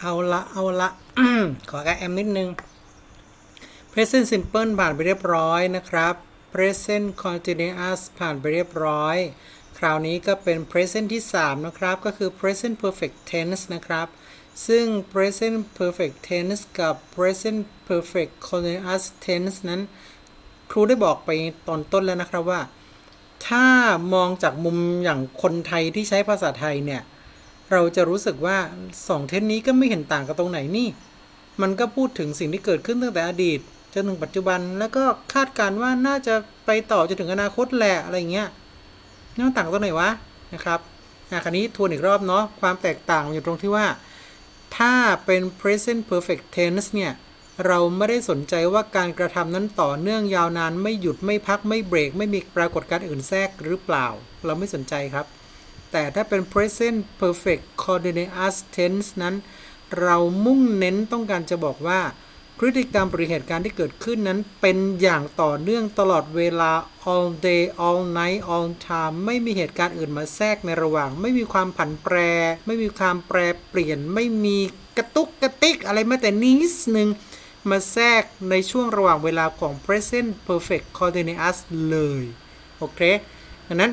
เอาละเอาละ ขอแก้แอมนิดนึง present simple ผ่านไปเรียบร้อยนะครับ present continuous ผ่านไปเรียบร้อย คราวนี้ก็เป็น present ที่ 3 นะครับ ก็คือ present perfect tense นะครับ ซึ่ง present perfect tense กับ present perfect continuous tense นั้น ครูได้บอกไปตอนต้นแล้วนะครับว่า ถ้ามองจากมุมอย่างคนไทยที่ใช้ภาษาไทยเนี่ย เราจะรู้สึกว่าสองเทนนี้ก็ไม่เห็นต่างกันตรงไหนนี่ มันก็พูดถึงสิ่งที่เกิดขึ้นตั้งแต่อดีตจนถึงปัจจุบันแล้วก็คาดการณ์ว่าน่าจะไปต่อจนถึงอนาคตแหละอะไรเงี้ยนี่มันต่างกันตรงไหนวะนะครับอะคราวนี้ทวนอีกรอบเนาะความแตกต่างอยู่ตรงที่ว่า ถ้าเป็น present perfect tense เนี่ยเราไม่ได้สนใจว่าการกระทำนั้นต่อเนื่องยาวนานไม่หยุดไม่พักไม่เบรก ไม่มีปรากฏการณ์อื่นแทรกหรือเปล่า เราไม่สนใจครับ แต่ถ้าเป็น present perfect continuous tense นั้น เรามุ่งเน้นต้องการจะบอกว่า พฤติกรรมหรือเหตุการณ์ที่เกิดขึ้นนั้น เป็นอย่างต่อเนื่องตลอดเวลา all day all night all time ไม่มีเหตุการณ์อื่นมาแทรกในระหว่าง ไม่มีความผันแปร ไม่มีความแปรเปลี่ยน ไม่มีกระตุกกระติกอะไรแม้แต่นิดนึงมาแทรกในช่วงระหว่างเวลาของ present perfect continuous เลย โอเคดังนั้น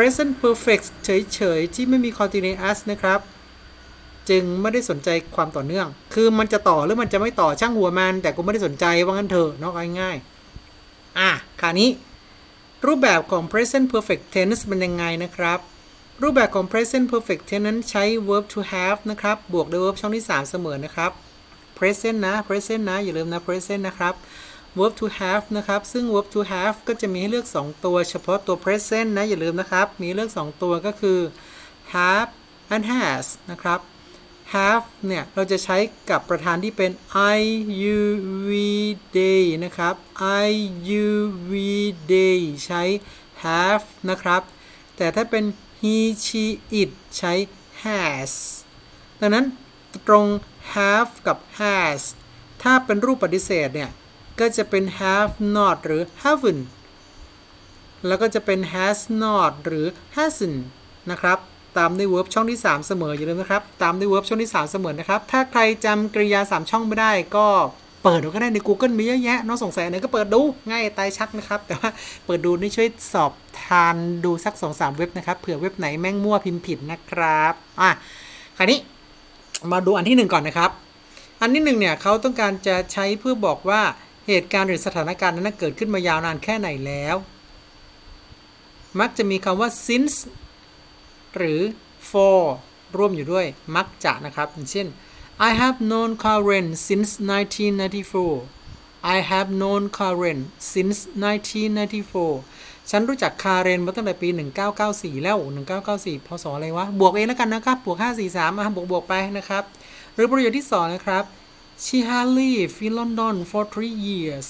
present perfect เฉยๆ ที่ไม่มี continuous นะครับ จึงไม่ได้สนใจความต่อเนื่อง คือมันจะต่อหรือมันจะไม่ต่อช่างหัวมัน แต่กูไม่ได้สนใจว่างั้นเถอะนาะง่ายๆอะคราวนี้ รูปแบบของ present perfect tense เป็นยังไงนะครับ รูปแบบของ present perfect tense นั้นใช้ verb to have นะครับ บวกด้วย verb ช่องที่ 3 เสมอนะครับ present นะ present นะ อย่าลืมนะ present นะครับ verb to have นะครับ ซึ่ง verb to have ก็จะมีให้เลือก 2 ตัว เฉพาะตัว present นะ อย่าลืมนะครับ มีเลือก 2 ตัวก็คือ have and has นะครับ have เนี่ย เราจะใช้กับประธานที่เป็น I U V day นะครับ I U V day ใช้ have นะครับ แต่ถ้าเป็น he she it ใช้ has ดังนั้นตรง have กับ has ถ้าเป็นรูปปฏิเสธเนี่ย ก็จะเป็น have not หรือ haven't แล้วก็จะเป็น has not หรือ hasn't นะครับตามด้วย verb ช่องที่ 3 เสมออย่าลืมนะครับ ตามด้วย verb ช่องที่ 3 เสมอนะครับ ถ้าใครจำกริยา 3 ช่องไม่ได้ก็เปิดดูก็ได้ใน Google มีเยอะแยะน้องสงสัยไหนก็เปิดดูง่ายตายชักนะครับ แต่ว่าเปิดดูนี่ช่วยสอบทานดูสัก 2-3 เว็บนะครับเผื่อเว็บไหนแม่งมั่วพิมพ์ผิดนะครับอะคราวนี้มาดูอันที่หนึ่งก่อนนะครับ อันที่หนึ่งเนี่ยเขาต้องการจะใช้เพื่อบอกว่า เหตุการณ์หรือสถานการณ์นั้นเกิดขึ้นมายาวนานแค่ไหนแล้ว มักจะมีคำว่า since หรือ for ร่วมอยู่ด้วยมักจะนะครับเช่น I have known Karen since 1994 I have known Karen since 1994 ฉันรู้จักคาเรนมาตั้งแต่ปี 1994 แล้ว 1994 พศอะไรวะ บวกเองแล้วกันนะครับ บวก 543อะบวกบวกไปนะครับ หรือประโยคที่ 2 นะครับ She had lived in London for three years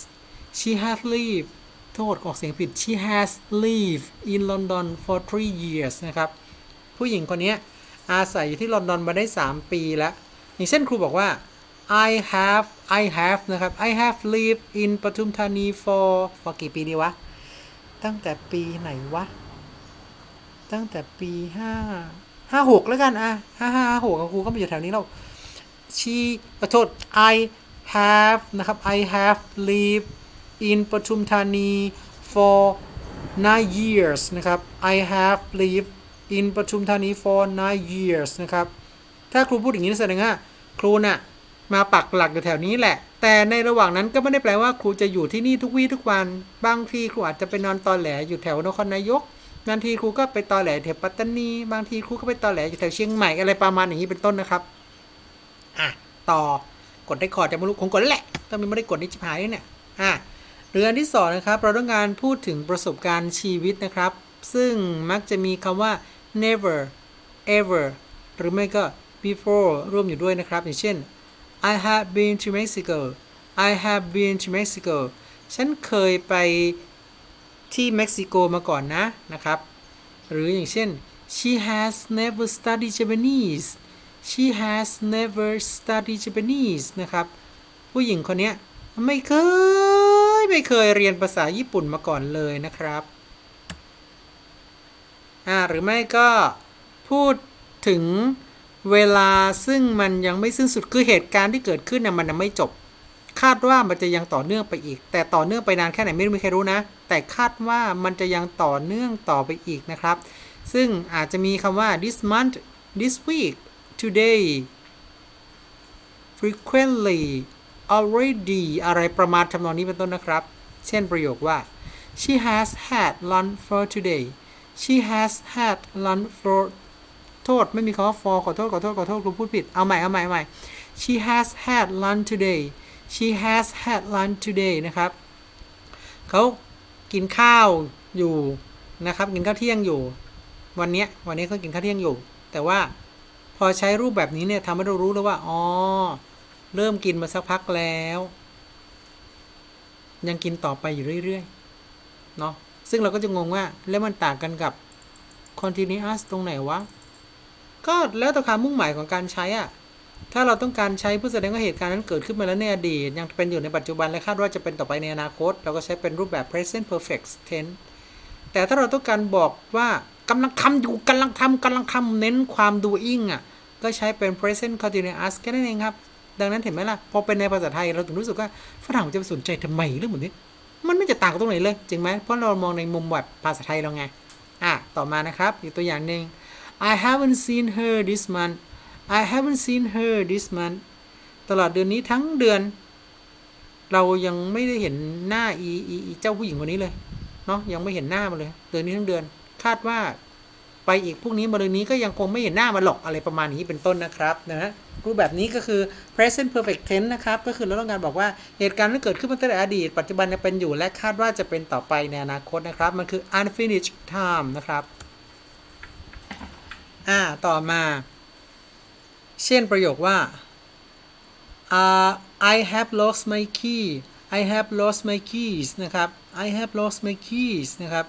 She had lived โทษออกเสียงผิด She has lived in London for three years นะครับ ผู้หญิงคนนี้อาศัยอยู่ที่ลอนดอนมาได้ 3 ปีแล้ว อย่างเช่นครูบอกว่า I have I have นะครับ I have lived in ปทุมธานี for for กี่ปีดีวะ ตั้งแต่ปีไหนวะ ตั้งแต่ปีห้าห้าหกแล้วกัน อะห้าห้าหกครูก็มาอยู่แถวนี้แล้ว she ขอโทษ I have นะครับ I have lived in ปทุมธานี for nine years นะครับ I have lived in ปทุมธานี for nine years นะครับ ถ้าครูพูดอย่างนี้แสดงว่าครูน่ะมาปักหลักอยู่แถวนี้แหละ แต่ในระหว่างนั้นก็ไม่ได้แปลว่าครูจะอยู่ที่นี่ทุกวี่ทุกวัน บางทีครูอาจจะไปนอนตอแหลอยู่แถวนครนายก บางทีครูก็ไปตอแหลแถวปัตตานี บางทีครูก็ไปตอแหลอยู่แถวเชียงใหม่อะไรประมาณอย่างนี้เป็นต้นนะครับ อะต่อกดได้คอร์ดจะไม่รู้คงกดแล้วแหละถ้ามันไม่ได้กดนี่จิบหายเลยเนี่ยอะเรืองที่สองนะครับเราต้องการพูดถึงประสบการณ์ชีวิตนะครับ ซึ่งมักจะมีคำว่า never ever หรือไม่ก็ before ร่วมอยู่ด้วยนะครับ อย่างเช่น I have been to Mexico I have been to Mexico ฉันเคยไปที่เม็กซิโกมาก่อนนะนะครับ หรืออย่างเช่น she has never studied Japanese she has never studied Japanese นะครับ ผู้หญิงคนนี้ไม่เคย ไม่เคยเรียนภาษาญี่ปุ่นมาก่อนเลยนะครับ อ่า หรือไม่ก็พูดถึงเวลาซึ่งมันยังไม่สิ้นสุดคือเหตุการณ์ที่เกิดขึ้นน่ะมันยังไม่จบ คาดว่ามันจะยังต่อเนื่องไปอีก แต่ต่อเนื่องไปนานแค่ไหนไม่มีใครรู้นะ แต่คาดว่ามันจะยังต่อเนื่องต่อไปอีกนะครับ ซึ่งอาจจะมีคำว่า this month this week today frequently already อะไรประมาณทำนองนี้เป็นต้นนะครับ เช่นประโยคว่า she has had lunch for today she has had lunch for โทษ ไม่มีคำว่า for ขอโทษ ขอโทษ ขอโทษครูพูดผิด เอาใหม่ เอาใหม่เอาใหม่ she has had lunch today she has had lunch today นะครับเขากินข้าวอยู่นะครับ กินข้าวเที่ยงอยู่ วันนี้วันนี้เขากินข้าวเที่ยงอยู่ แต่ว่า พอใช้รูปแบบนี้เนี่ยทำให้เรารู้แล้วว่าอ๋อเริ่มกินมาสักพักแล้ว ยังกินต่อไปอยู่เรื่อยๆเนาะซึ่งเราก็จะงงว่าแล้วมันต่างกันกับ continuous ตรงไหนวะ ก็แล้วแต่ความมุ่งหมายของการใช้อะถ้าเราต้องการใช้เพื่อแสดงว่าเหตุการณ์นั้นเกิดขึ้นมาแล้วในอดีต ยังเป็นอยู่ในปัจจุบันและคาดว่าจะเป็นต่อไปในอนาคต เราก็ใช้เป็นรูปแบบ present perfect tense แต่ถ้าเราต้องการบอกว่า กำลังทำอยู่กำลังทำกำลังทำเน้นความ doing อะ ก็ใช้เป็น present continuous แค่นั้นเองครับ ดังนั้นเห็นไหมล่ะ พอเป็นในภาษาไทยเราถึงรู้สึกว่าฝรั่งจะไปสนใจทำไมเรื่องแบบนี้ มันไม่จะต่างกันตรงไหนเลย จริงไหมเพราะเรามองในมุมแบบภาษาไทยเราไง อะ ต่อมานะครับ อีกตัวอย่างหนึ่ง I haven't seen her this month I haven't seen her this month ตลอดเดือนนี้ทั้งเดือน เรายังไม่ได้เห็นหน้าอีอีเจ้าผู้หญิงคนนี้เลยเนาะยังไม่เห็นหน้ามันเลย เดือนนี้ทั้งเดือน คาดว่าไปอีกพวกนี้มาเดืนนี้ก็ยังคงไม่เห็นหน้ามันหรอกอะไรประมาณนี้เป็นต้นนะครับนะฮะรูปแบบนี้ก็คือ present perfect tense นะครับ ก็คือเราต้องการบอกว่าเหตุการณ์ที่เกิดขึ้นมาตั้งแต่อดีต ปัจจุบันยังเป็นอยู่ และคาดว่าจะเป็นต่อไปในอนาคตนะครับ มันคือ unfinished time นะครับ อ่า ต่อมา เช่นประโยคว่า uh, I have lost my key I have lost my keys นะครับ I have lost my keys นะครับ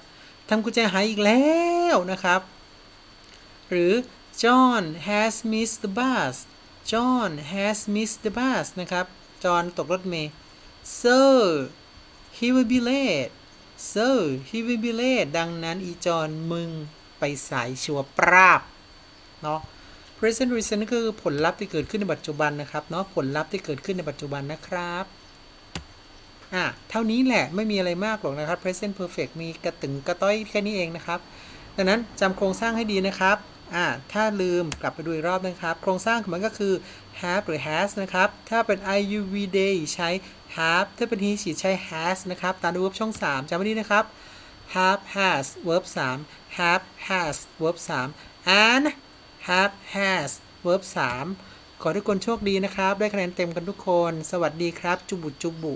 ทำกุญแจหายอีกแล้วนะครับ หรือ John has missed the bus John has missed the bus นะครับ จอห์นตกรถเมล์ so he will be late so he will be late ดังนั้นอีจอห์นมึงไปสายชัวร์ปราบ เนาะ present recent ก็คือผลลัพธ์ที่เกิดขึ้นในปัจจุบันนะครับ เนาะ ผลลัพธ์ที่เกิดขึ้นในปัจจุบันนะครับ อะเท่านี้แหละไม่มีอะไรมากหรอกนะครับ present perfect มีกระตึงกระต้อยแค่นี้เองนะครับดังนั้นจำโครงสร้างให้ดีนะครับอ่าถ้าลืมกลับไปดูอีกรอบนะครับ โครงสร้างของมันก็คือ have หรือ has นะครับ ถ้าเป็น iuv day ใช้ have ถ้าเป็น he she ใช้ has นะครับ ตามด้วย verb ช่อง 3จำไว้ดีนะครับ have has verb 3 have has verb 3 and have has verb 3 ขอให้ทุกคนโชคดีนะครับ ได้คะแนนเต็มกันทุกคน สวัสดีครับ จุบุจุบุ